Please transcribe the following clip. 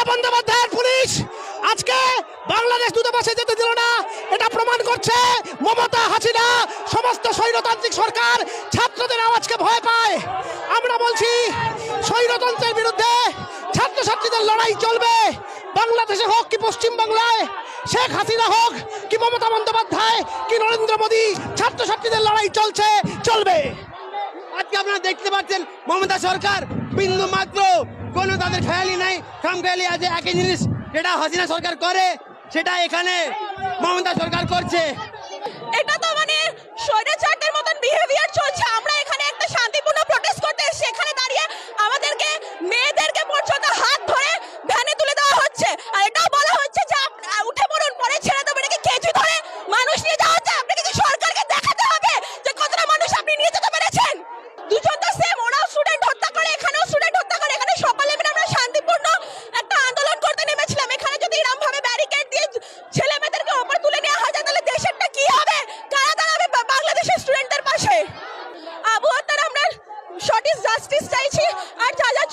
মমতা বন্দ্যোপাধ্যায়ের পুলিশ আজকে বাংলাদেশ দূতাবাসে যেতে দিল না। এটা প্রমাণ করছে মমতা হাসিনা, সমস্ত স্বৈরতান্ত্রিক সরকার ছাত্রদের আওয়াজকে ভয় পায়। আমরা বলছি, স্বৈরতন্ত্রের বিরুদ্ধে ছাত্রছাত্রীদের লড়াই চলবে। বাংলাদেশে হোক কি পশ্চিম বাংলায় শেখ হাসিনা হোক কি মমতা বন্দ্যোপাধ্যায়, কি নরেন্দ্র মোদী, ছাত্রছাত্রীদের লড়াই চলছে, চলবে। আজকে আপনারা দেখতে পাচ্ছেন মমতা সরকার বিন্দু মাত্র। কোনো তাদের খেয়ালি নাই। খাম খেয়ালি আছে, একই জিনিস যেটা হাসিনা সরকার করে, সেটা এখানে মমতা সরকার করছে। এটা তো মানে জাস্টিস চাইছি আর যা যা